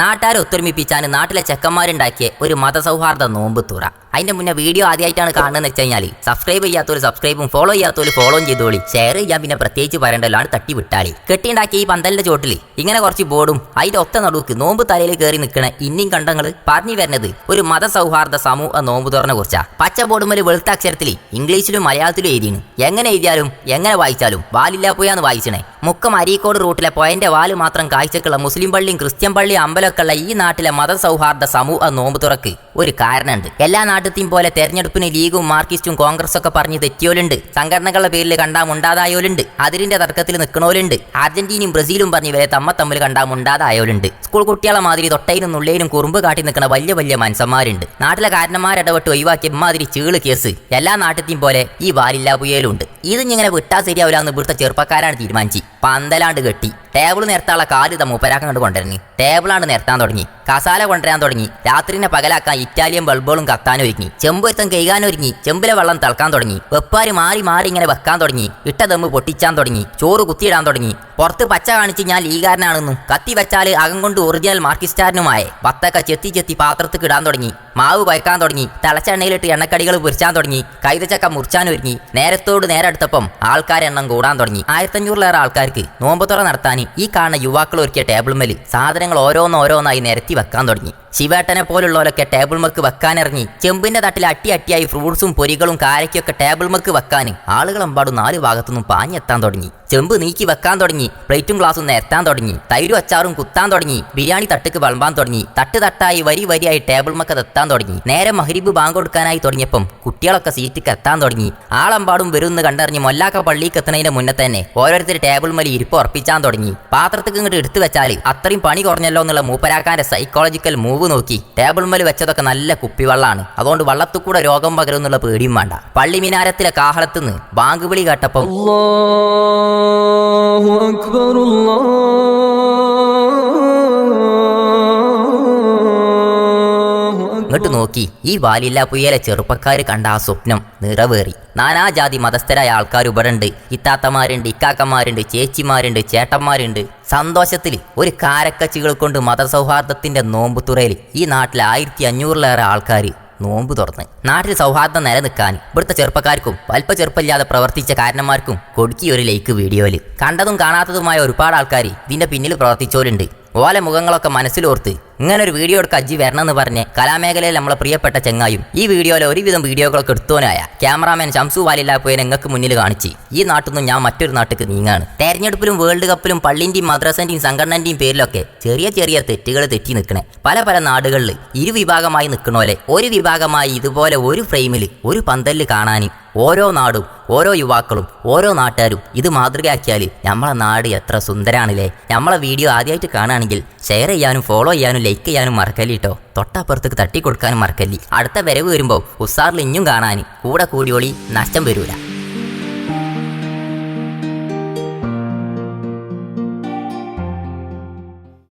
നാട്ടുകാരെ ഒത്തൊരുമിപ്പിച്ചാണ് നാട്ടിലെ ചെക്കന്മാരുണ്ടാക്കിയ ഒരു മതസൗഹാർദ്ദ നോമ്പ് തുറ. അതിന്റെ മുന്നേ വീഡിയോ ആദ്യമായിട്ടാണ് കാണുന്നത് വെച്ച് കഴിഞ്ഞാൽ സബ്സ്ക്രൈബ് ചെയ്യാത്തൊരു സബ്സ്ക്രൈബും ഫോളോ ചെയ്യാത്തൊരു ഫോളോയും ചെയ്തോളി. ഷെയർ ചെയ്യാൻ പിന്നെ പ്രത്യേകിച്ച് പറയണ്ടല്ലോ. ആണ് തട്ടി വിട്ടാളി കെട്ടിയുണ്ടാക്കിയ ഈ പന്തലിന്റെ ചോട്ടിൽ ഇങ്ങനെ കുറച്ച് ബോർഡും അതിന്റെ ഒത്ത നടുക്ക് നോമ്പ് തലയിൽ കയറി നിൽക്കണ ഇനിയും കണ്ടങ്ങൾ പറഞ്ഞു വരുന്നത് ഒരു മതസൗഹാർദ്ദ സമൂഹ നോമ്പ് തുറന്ന കുറിച്ചാ. പച്ച ബോർഡുമൊരു വെളുത്ത അക്ഷരത്തിൽ ഇംഗ്ലീഷിലും മലയാളത്തിലും എഴുതിയാണ് എങ്ങനെ എഴുതിയാലും എങ്ങനെ വായിച്ചാലും വാലില്ലാ പോയാന്ന് വായിച്ചണേ. മുക്കം അരീക്കോട് റൂട്ടിലെ പോയന്റെ വാൽ മാത്രം കാഴ്ചക്കുള്ള മുസ്ലിം പള്ളിയും ക്രിസ്ത്യൻ പള്ളിയും അമ്പലമൊക്കെയുള്ള ഈ നാട്ടിലെ മതസൗഹാർദ്ദ സമൂഹ നോമ്പ് തുറക്ക് ഒരു കാരണമുണ്ട് എല്ലാ നാട്ടിലത്തെയും പോലെ തെരഞ്ഞെടുപ്പിന് ലീഗും മാർക്കിസ്റ്റും കോൺഗ്രസ് ഒക്കെ പറഞ്ഞ് തെറ്റിയോലുണ്ട്. സംഘടനകളുടെ പേരിൽ കണ്ടാ മുണ്ടാതായോലുണ്ട്. അതിരിന്റെ തർക്കത്തിൽ നിൽക്കണോലുണ്ട് അർജന്റീനയും ബ്രസീലും പറഞ്ഞ് ഇവരെ തമ്മ തമ്മിൽ കണ്ടാ മുണ്ടാതായോലുണ്ട്. സ്കൂൾ കുട്ടികളെ മാതിരി തൊട്ടയിലും നുള്ളയിലും കുറുമ്പ് കാട്ടി നിൽക്കുന്ന വലിയ വലിയ മനുഷ്യന്മാരുണ്ട്. നാട്ടിലെ കാരണന്മാരിടപെട്ട് ഒഴിവാക്കിയ എമ്മാതിരി ചീൾ കേസ് എല്ലാ നാട്ടിലെയും പോലെ ഈ വാലില്ലാ പുയലുണ്ട് ഇത് ഇങ്ങനെ വിട്ടാ ശരിയാവില്ല എന്ന് ഇവിടുത്തെ ചെറുപ്പക്കാരാണ് തീരുമാനിച്ചു. പന്തലാണ്ട് കെട്ടി. ടേബിൾ നിരത്താനുള്ള കാൽ ഇതാ മൂപ്പരാക്കം കണ്ട് കൊണ്ടുവരുന്നു. ടേബിളാണ് നേരത്താൻ തുടങ്ങി. കസാല കൊണ്ടുവരാൻ തുടങ്ങി. രാത്രിനെ പകലാക്കാൻ ഇറ്റാലിയൻ ബൾബുകളും കത്താൻ ഒരുങ്ങി. ചെമ്പൊരുത്തം കൈകാൻ ഒരുങ്ങി. ചെമ്പിലെ വെള്ളം തിളക്കാൻ തുടങ്ങി. വെപ്പാരി മാറി മാറി ഇങ്ങനെ വെക്കാൻ തുടങ്ങി. ഇട്ട ദമ്മ് പൊട്ടിച്ചാൻ തുടങ്ങി. ചോറ് കുത്തിയിടാൻ തുടങ്ങി. പുറത്ത് പച്ച കാണിച്ച് ഞാൻ ലീഗാരനാണെന്നും കത്തി വെച്ചാൽ അകം കൊണ്ട് ഒറിജിനൽ മാർക്കിസ്റ്റാരനുമായ പത്തൊക്കെ ചെത്തി ചെത്തി പാത്രത്തിൽ ഇടാൻ തുടങ്ങി. മാവ് പരക്കാൻ തുടങ്ങി. തിളച്ചെണ്ണയിലിട്ട് എണ്ണക്കടികൾ പൊരിച്ചാൻ തുടങ്ങി. കൈതച്ചക്ക മുറിച്ചാൻ ഒരുങ്ങി. നേരത്തോട് നേരെ എടുത്തപ്പം ആൾക്കാരെണ്ണം കൂടാൻ തുടങ്ങി. ആയിരത്തഞ്ഞൂറിലേറെ ആൾക്കാർക്ക് നോമ്പുതുറ നടത്താൻ ഈ കാണുന്ന യുവാക്കൾ ഒരുക്കിയ ടേബിൾ മേൽ സാധനങ്ങൾ ഓരോന്നോരോന്നായി നിരത്തി വെക്കാൻ തുടങ്ങി. ശിവേട്ടനെ പോലുള്ളവരൊക്കെ ടേബിൾ മക്ക് വെക്കാനിറങ്ങി. ചെമ്പിന്റെ തട്ടിൽ അട്ടി അട്ടിയായി ഫ്രൂട്ട്സും പൊരികളും കാരയ്ക്കൊക്കെ ടേബിൾ മക്ക് വെക്കാൻ ആളുകളെമ്പാടും നാല് ഭാഗത്തുനിന്നും പാഞ്ഞെത്താൻ തുടങ്ങി. ചെമ്പ് നീക്കി വെക്കാൻ തുടങ്ങി. പ്ലേറ്റും ഗ്ലാസും നിരത്താൻ തുടങ്ങി. തൈരും അച്ചാറും കുത്താൻ തുടങ്ങി. ബിരിയാണി തട്ടുക്ക് വിളമ്പാൻ തുടങ്ങി. തട്ട് തട്ടായി വരി വരിയായി ടേബിൾ മക്കത് എത്താൻ തുടങ്ങി. നേരെ മഹരിബ് ബാങ്ക് കൊടുക്കാനായി തുടങ്ങിയപ്പം കുട്ടികളൊക്കെ സീറ്റിക്ക് എത്താൻ തുടങ്ങി. ആളെമ്പാടും വരുമെന്ന് കണ്ടറിഞ്ഞ് മൊല്ലാക്ക പള്ളിക്ക് എത്തുന്നതിന്റെ മുന്നേ തന്നെ ഓരോരുത്തർ ടേബിൾ മലി ഇരിപ്പ് ഉറപ്പിച്ചാൻ തുടങ്ങി. പാത്രത്തിൽ ഇങ്ങോട്ട് എടുത്തു വെച്ചാൽ അത്രയും പണി കുറഞ്ഞല്ലോ എന്നുള്ള മൂപ്പരാക്കാന്റെ സൈക്കോളജിക്കൽ മൂവ് മൂവ് നോക്കി. ടേബിൾമേൽ വെച്ചതൊക്കെ നല്ല കുപ്പിവെള്ളാണ്. അതുകൊണ്ട് വള്ളത്തിൽ കൂടെ രോഗം പകരുന്നുള്ള പേടിയും വേണ്ട. പള്ളിമിനാരത്തിലെ കാഹളത്തുനിന്ന് ബാങ്ക് വിളി കേട്ടപ്പോ ഇങ്ങോട്ട് നോക്കി. ഈ വാലില്ല പുയ്യലെ ചെറുപ്പക്കാർ കണ്ട ആ സ്വപ്നം നിറവേറി. നാനാജാതി മതസ്ഥരായ ആൾക്കാർ ഇവിടെ ഉണ്ട് ഇത്താത്തമാരുണ്ട് ഇക്കാക്കന്മാരുണ്ട് ചേച്ചിമാരുണ്ട് ചേട്ടന്മാരുണ്ട്. സന്തോഷത്തിൽ ഒരു കാരക്കച്ചികൾ കൊണ്ട് മതസൗഹാർദ്ദത്തിന്റെ നോമ്പ് തുറയിൽ ഈ നാട്ടിലെ ആയിരത്തി അഞ്ഞൂറിലേറെ ആൾക്കാർ നോമ്പ് തുറന്ന്. നാട്ടിൽ സൗഹാർദ്ദം നിലനിൽക്കാൻ ഇവിടുത്തെ ചെറുപ്പക്കാർക്കും അല്പ ചെറുപ്പമില്ലാതെ പ്രവർത്തിച്ച കാരണന്മാർക്കും കൊടുക്കി ഒരു ലൈക്ക് വീഡിയോയിൽ കണ്ടതും കാണാത്തതുമായ ഒരുപാട് ആൾക്കാർ ഇതിന്റെ പിന്നിൽ പ്രവർത്തിച്ചവരുണ്ട് ഓല മുഖങ്ങളൊക്കെ മനസ്സിലോർത്ത് ഇങ്ങനെ ഒരു വീഡിയോ എടുക്കാൻ അജ്ജി വരണമെന്ന് പറഞ്ഞ് കലാമേഖലയിൽ നമ്മളെ പ്രിയപ്പെട്ട ചെങ്ങായും ഈ വീഡിയോയിൽ ഒരുവിധം വീഡിയോകളൊക്കെ എടുത്തോനായ ക്യാമറാമാൻ ഷംസു വാലില്ലാപ്പോയെ നിങ്ങൾക്ക് മുന്നിൽ കാണിച്ച്. ഈ നാട്ടിൽ ഞാൻ മറ്റൊരു നാട്ടിലേക്ക് നീങ്ങാണ്. തെരഞ്ഞെടുപ്പിലും വേൾഡ് കപ്പിലും പള്ളിന്റെയും മദ്രസന്റെയും സംഘടനന്റെയും പേരിലൊക്കെ ചെറിയ ചെറിയ തെറ്റുകൾ തെറ്റി നിൽക്കണേ. പല പല നാടുകളിൽ ഇരു വിഭാഗമായി നിൽക്കണോലെ. ഒരു വിഭാഗമായി ഇതുപോലെ ഒരു ഫ്രെയിമിൽ ഒരു പന്തലിൽ കാണാനും ഓരോ നാടും ഓരോ യുവാക്കളും ഓരോ നാട്ടുകാരും ഇത് മാതൃകയാക്കിയാൽ നമ്മളെ നാട് എത്ര സുന്ദരാണല്ലേ നമ്മളെ വീഡിയോ ആദ്യമായിട്ട് കാണുകയാണെങ്കിൽ ഷെയർ ചെയ്യാനും ഫോളോ ചെയ്യാനും ലൈക്ക് ചെയ്യാനും മറക്കല്ലി കേട്ടോ തൊട്ടപ്പുറത്തേക്ക് തട്ടി കൊടുക്കാനും മറക്കല്ലേ. അടുത്ത വരവ് വരുമ്പോൾ ഉസാറിൽ ഇഞ്ഞും കാണാൻ കൂടെ കൂടിയോളി നഷ്ടം വരൂല.